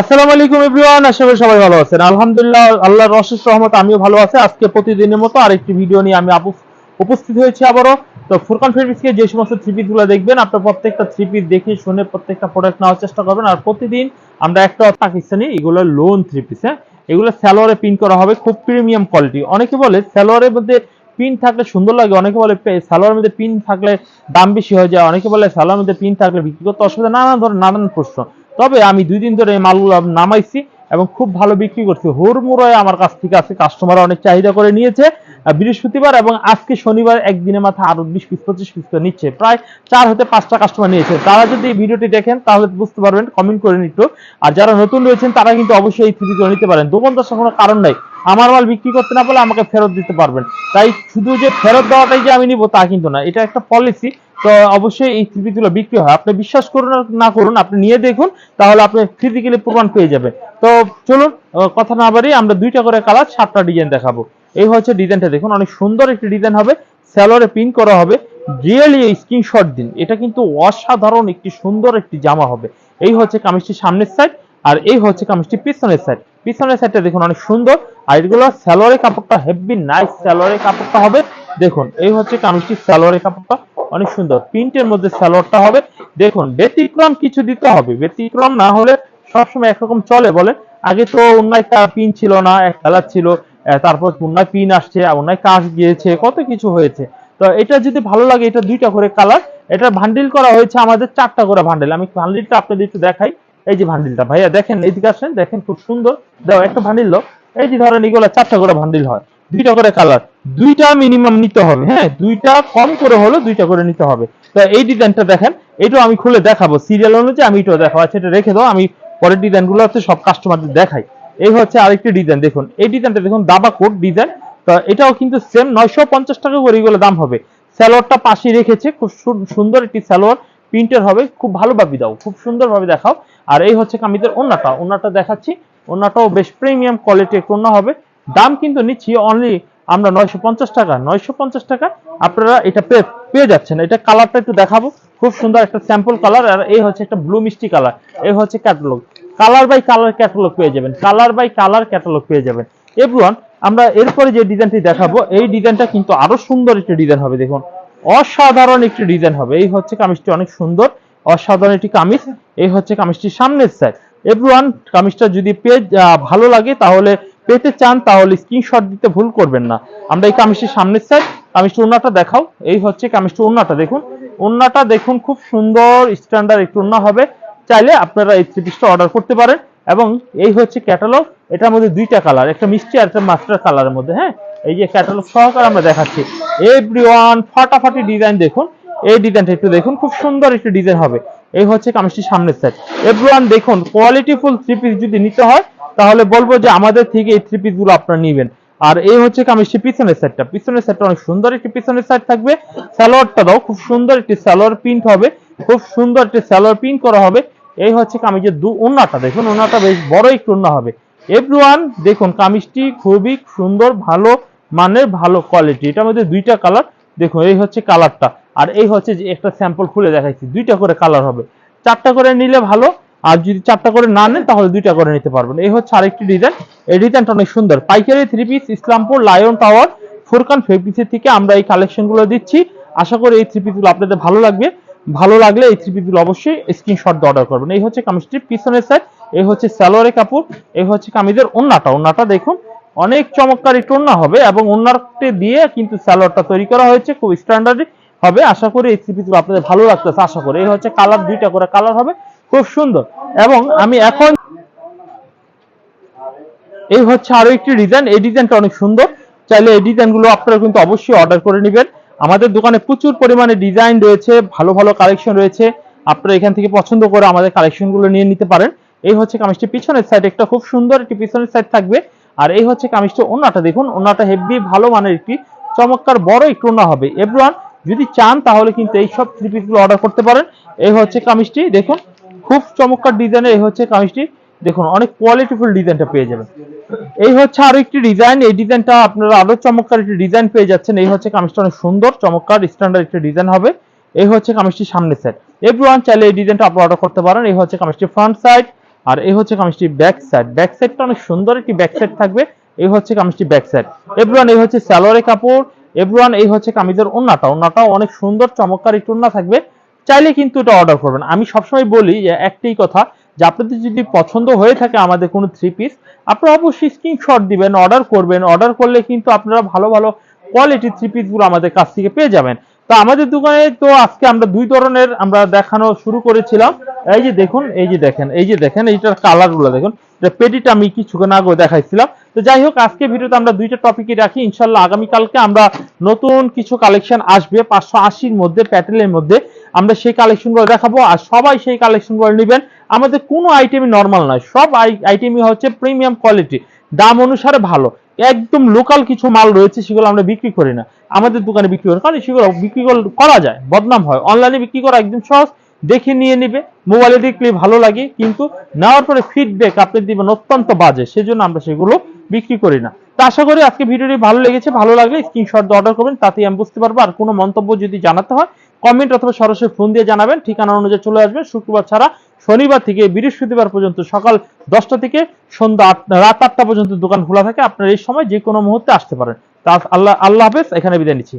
আসসালামু আলাইকুম এভরিওয়ান, আশা করি সবাই ভালো আছেন। আলহামদুলিল্লাহ, আল্লাহর অশেষ রহমত আমিও ভালো আছি। আজকে প্রতিদিনের মতো আরেকটি ভিডিও নিয়ে আমি উপস্থিত হয়েছি আবারও। তো ফুরকান ফেব্রিক্সকে যে সমস্ত থ্রি পিসগুলো দেখবেন, আপনার প্রত্যেকটা থ্রি পিস দেখে শুনে প্রত্যেকটা প্রোডাক্ট নেওয়ার চেষ্টা করবেন। আর প্রতিদিন আমরা একটা পাকিস্তানি, এগুলো লোন থ্রি পিস হ্যাঁ? এগুলো স্যালোয়ারে প্রিন্ট করা হবে খুব প্রিমিয়াম কোয়ালিটি অনেকে বলে স্যালোয়ারের মধ্যে পিন থাকলে সুন্দর লাগে, অনেকে বলে সালোয়ারের মধ্যে পিন থাকলে দাম বেশি হয়ে যায়, অনেকে বলে সালোয়ারের মধ্যে পিন থাকলে বিক্রি করতে অসুবিধা, নানান ধরনের, নানান প্রশ্ন। তবে আমি দুই দিন ধরে এই মালগুলো নামাইছি এবং খুব ভালো বিক্রি করছি। হুড়মুড়ায় আমার কাছ থেকে আছে কাস্টমার অনেক চাহিদা করে নিয়েছে। বৃহস্পতিবার এবং আজকে শনিবার একদিনের মাথায় আরও বিশ পিস, পঁচিশ পিস নিচ্ছে। প্রায় চার হতে পাঁচটা কাস্টমার নিয়েছে। তারা যদি ভিডিওটি দেখেন, তাহলে বুঝতে পারবেন কমেন্ট করে নিত আর যারা নতুন রয়েছেন, তারা কিন্তু অবশ্যই এই করে নিতে পারেন। দোকান দশার কোনো কারণ নাই। আমার মাল বিক্রি করতে না পারলে আমাকে ফেরত দিতে পারবেন। তাই শুধু যে ফেরত দেওয়াটাই যে আমি নিব, তা কিন্তু না। এটা একটা পলিসি তো অবশ্যই এই থ্রি গুলো বিক্রি হয়। আপনি বিশ্বাস করুন না করুন, আপনি নিয়ে দেখুন, তাহলে আপনি ফিজিক্যালি প্রমাণ পেয়ে যাবেন। তো চলুন কথা না বাড়িয়ে আমরা দুইটা করে কালার সাতটা ডিজাইন দেখাবো। এই হচ্ছে ডিজাইনটা দেখুন, অনেক সুন্দর একটি ডিজাইন হবে। স্যালোয়ারে পিন করা হবে। রিয়েলি স্ক্রিনশট দিন। এটা কিন্তু অসাধারণ একটি সুন্দর একটি জামা হবে। এই হচ্ছে কামিজটির সামনের সাইড আর এই হচ্ছে কামিজটির পিছনের সাইড পিছনের সাইডটা দেখুন, অনেক সুন্দর। আর এগুলো স্যালোয়ারের কাপড়টা হেভি নাইস স্যালোয়ারের কাপড়টা হবে। দেখুন, এই হচ্ছে কামিজটির স্যালোয়ারের কাপড়টা। অনেক সুন্দর। প্রিন্টের মধ্যে স্যালোয়ারটা হবে। দেখুন, ব্যতিক্রম কিছু দিতে হবে। ব্যতিক্রম না হলে সবসময় একরকম চলে বলে আগে তো অন্যায় পিন ছিল না, এক কালার ছিল তারপর অন্যায় পিন আসছে অন্যায় কাজ গিয়েছে, কত কিছু হয়েছে। তো এটা যদি ভালো লাগে, এটা দুইটা করে কালার। এটা ভান্ডিল করা হয়েছে আমাদের চারটা করে ভান্ডিল আমি ভান্ডিলটা আপনাদের একটু দেখাই। এই যে ভান্ডিলটা ভাইয়া, দেখেন এইদিকে আসেন, দেখেন খুব সুন্দর। দাও, একটা ভান্ডিল দাও। এই যে ধরেন, এগুলো চারটা করে ভান্ডিল হয়। দুইটা করে কালার দুইটা মিনিমাম নিতে হবে হ্যাঁ? দুইটা কম করে হলো দুইটা করে নিতে হবে। তো এই ডিজাইনটা দেখেন, এটাও আমি খুলে দেখাবো। সিরিয়াল অনুযায়ী আমি এটাও দেখাবো। আচ্ছা এটা রেখে দাও, আমি পরের ডিজাইনগুলো হচ্ছে সব কাস্টমারদের দেখাই। এই হচ্ছে আরেকটি ডিজাইন দেখুন। এই ডিজাইনটা দেখুন, দাবা কোট ডিজাইন তো এটাও কিন্তু সেম নয়শো পঞ্চাশ টাকা করে এগুলো দাম হবে। স্যালোয়ারটা পাশে রেখেছে, খুব সুন্দর একটি স্যালোয়ার প্রিন্টের হবে, খুব ভালোভাবে দাও, খুব সুন্দরভাবে দেখাও। আর এই হচ্ছে কামিজের ওন্নাটা। ওন্নাটা দেখাচ্ছি। ওন্নাটাও বেশ প্রিমিয়াম কোয়ালিটি একটু ওন্না হবে। দাম কিন্তু নিচ্ছি অনলি আমরা নয়শো পঞ্চাশ টাকা। নয়শো পঞ্চাশ টাকা আপনারা এটা পেয়ে পেয়ে যাচ্ছেন। এটা কালারটা একটু দেখাবো। খুব সুন্দর একটা স্যাম্পল কালার আর এই হচ্ছে একটা ব্লু মিষ্টি কালার এই হচ্ছে catalogue colour by colour catalogue পেয়ে যাবেন। কালার বাই কালার ক্যাটালগ পেয়ে যাবেন। এভরিওয়ান, আমরা এরপরে যে ডিজাইনটি দেখাবো, এই ডিজাইনটা কিন্তু আরও সুন্দর একটি ডিজাইন হবে, দেখুন। অসাধারণ একটি ডিজাইন হবে। এই হচ্ছে কামিজটি অনেক সুন্দর। অসাধারণ একটি কামিজ। এই হচ্ছে কামিজটির সামনের সাইড এভরিওয়ান, কামিজটা যদি পেজ ভালো লাগে, তাহলে পেতে চান তাহলে স্ক্রিনশট দিতে ভুল করবেন না। আমরা এই কামিজটির সামনের সাইড কামিজটি ওন্নাটা দেখাও। এই হচ্ছে কামিজটি ওন্নাটা দেখুন। ওন্নাটা দেখুন, খুব সুন্দর স্ট্যান্ডার্ড একটু ওন্না হবে। চাইলে আপনারা এই থ্রি পিসটা অর্ডার করতে পারেন। এবং এই হচ্ছে ক্যাটালগ এটার মধ্যে দুইটা কালার একটা মিষ্টি আর একটা মাস্টার কালারের মধ্যে হ্যাঁ? এই যে ক্যাটালগ সহকারে আমরা দেখাচ্ছি। এভরি ওয়ান ফাটাফাটি ডিজাইন দেখুন। এই ডিজাইনটা একটু দেখুন, খুব সুন্দর একটি ডিজাইন হবে। এই হচ্ছে কামিজটির সামনের সেট এভরিওয়ান দেখুন কোয়ালিটিফুল থ্রি পিস যদি নিতে হয় তাহলে বলব যে আমাদের থেকে এই থ্রি পিসগুলো আপনারা নিবেন। আর এই হচ্ছে কামিজটি পিছনের সেটটা পিছনের সেটটা অনেক সুন্দর একটি পিছনের সাইড থাকবে। সালোয়ারটা দাও, খুব সুন্দর একটি সালোয়ার প্রিন্ট হবে। খুব সুন্দর একটি সালোয়ার প্রিন্ট করা হবে। এই হচ্ছে কামিজের দু ওন্নাটা, দেখুন ওন্নাটা বেশ বড় একটু ওন্না হবে। এভরিওয়ান দেখুন, কামিজটি খুবই সুন্দর, ভালো মানের, ভালো কোয়ালিটি এটার মধ্যে দুইটা কালার দেখুন, এই হচ্ছে কালারটা আর এই হচ্ছে যে একটা স্যাম্পল খুলে দেখাইছি, দুইটা করে কালার হবে। চারটা করে নিলে ভালো আর যদি চারটা করে না নেন, তাহলে দুইটা করে নিতে পারবেন। এই হচ্ছে আরেকটি ডিজাইন এই ডিজাইনটা অনেক সুন্দর। পাইকারি three piece Islampur lion tower Furkan ফেব্রিক্সের থেকে আমরা এই কালেকশনগুলো দিচ্ছি। আশা করি এই থ্রি পিসগুলো আপনাদের ভালো লাগবে। ভালো লাগলে এই থ্রি পিসগুলো অবশ্যই স্ক্রিনশট দিয়ে অর্ডার করবেন। এই হচ্ছে কামিজটির পিছনের সাইড এই হচ্ছে স্যালোয়ারের কাপড়, এই হচ্ছে কামিজের ওন্নাটা। ওন্নাটা দেখুন, অনেক চমৎকার একটু ওন্না হবে এবং ওন্নারটি দিয়ে কিন্তু স্যালোয়ারটা তৈরি করা হয়েছে, খুব স্ট্যান্ডার্ড হবে। আশা করি এই থ্রি পিসগুলো আপনাদের ভালো লাগতেছে, আশা করি। এই হচ্ছে কালার দুইটা করে কালার হবে। খুব সুন্দর। এবং আমি এখন এই হচ্ছে আরও একটি ডিজাইন এই ডিজাইনটা অনেক সুন্দর। চাইলে এই ডিজাইনগুলো আপনারা কিন্তু অবশ্যই অর্ডার করে নেবেন। আমাদের দোকানে প্রচুর পরিমাণে ডিজাইন রয়েছে, ভালো ভালো কালেকশন রয়েছে। আপনারা এখান থেকে পছন্দ করে আমাদের কালেকশনগুলো নিয়ে নিতে পারেন। এই হচ্ছে কামিজটি পিছনের সাইড একটা খুব সুন্দর একটি পিছনের সাইড থাকবে। আর এই হচ্ছে কামিজটি ওনাটা দেখুন ওনাটা হেভি ভালো মানের একটি, চমৎকার বড় একটু ওনা হবে। এভরিওয়ান যদি চান তাহলে কিন্তু এই সব থ্রি পিসগুলো অর্ডার করতে পারেন। এই হচ্ছে কামিজটি। দেখুন খুব চমৎকার ডিজাইনের এই হচ্ছে কামিজটি। দেখুন, অনেক কোয়ালিটিফুল ডিজাইনটা পেয়ে যাবেন। এই হচ্ছে আরও একটি ডিজাইন এই ডিজাইনটা আপনারা আরও চমৎকার একটি ডিজাইন পেয়ে যাচ্ছেন। এই হচ্ছে কামিজটা অনেক সুন্দর, চমৎকার স্ট্যান্ডার্ড একটি ডিজাইন হবে। এই হচ্ছে কামিজটির সামনের সাইড এভরিওয়ান চাইলে এই ডিজাইনটা আপনি অর্ডার করতে পারেন। এই হচ্ছে কামিজটির ফ্রন্ট সাইড আর এই হচ্ছে কামিজটির ব্যাক সাইড ব্যাক সাইডটা অনেক সুন্দর একটি ব্যাক সাইড থাকবে। এই হচ্ছে কামিজটি ব্যাক সাইড এভরিওয়ান এই হচ্ছে স্যালোয়ারের কাপড়। এভরিওয়ান এই হচ্ছে কামিজের ওন্নাটা। ওন্নাটাও অনেক সুন্দর, চমৎকার একটু ওন্না থাকবে। চাইলে কিন্তু এটা অর্ডার করবেন। আমি সবসময় বলি যে একটাই কথা, যে আপনাদের যদি পছন্দ হয়ে থাকে আমাদের কোনো থ্রি পিস আপনারা অবশ্যই স্ক্রিনশট দিবেন অর্ডার করবেন। অর্ডার করলে কিন্তু আপনারা ভালো ভালো কোয়ালিটির থ্রি পিসগুলো আমাদের কাছ থেকে পেয়ে যাবেন। তো আমাদের দোকানে তো আজকে আমরা দুই ধরনের আমরা দেখানো শুরু করেছিলাম। এই যে দেখুন, এই যে দেখেন, এই যে দেখেন, এইটার কালারগুলো দেখুন। পেটিটা আমি কিছুক্ষণ আগে দেখাইছিলাম। তো যাই হোক, আজকে ভিডিওতে আমরা দুইটা টপিকই রাখি। ইনশাল্লাহ আগামীকালকে আমরা নতুন কিছু কালেকশন আসবে। পাঁচশো আশির মধ্যে প্যাটেলের মধ্যে। আমরা সেই কালেকশনগুলো দেখাবো আর সবাই সেই কালেকশনগুলো নেবেন। আমাদের কোনো আইটেমই নর্মাল নয়, সব আইটেমই হচ্ছে প্রিমিয়াম কোয়ালিটি দাম অনুসারে ভালো। একদম লোকাল কিছু মাল রয়েছে সেগুলো আমরা বিক্রি করি না। আমাদের দোকানে বিক্রি করি কারণ সেগুলো বিক্রি করা যায়, বদনাম হয়। অনলাইনে বিক্রি করা একদম সহজ, দেখে নিয়ে নিবে মোবাইলে দেখলে ভালো লাগে, কিন্তু নেওয়ার পরে ফিডব্যাক আপনি দিবেন অত্যন্ত বাজে। সেজন্য আমরা সেগুলো বিক্রি করি না। তো আশা করি আজকে ভিডিওটি ভালো লেগেছে, ভালো লাগলে স্ক্রিনশট দিয়ে অর্ডার করবেন, তাতেই আমি বুঝতে পারব। আর কোনো মন্তব্য যদি জানাতে হয় কমেন্ট অথবা সরাসরি ফোন দিয়ে জানাবেন। ঠিকানা অনুযায়ী চলে আসবেন শুক্রবার ছাড়া শনিবার থেকে বৃহস্পতিবার পর্যন্ত সকাল দশটা থেকে সন্ধ্যা রাত আটটা পর্যন্ত দোকান খোলা থাকে। আপনার এই সময় যে কোনো মুহূর্তে আসতে পারেন। তা আল্লাহ আল্লাহ হাফেজ। এখানে বিদায় নিচ্ছি।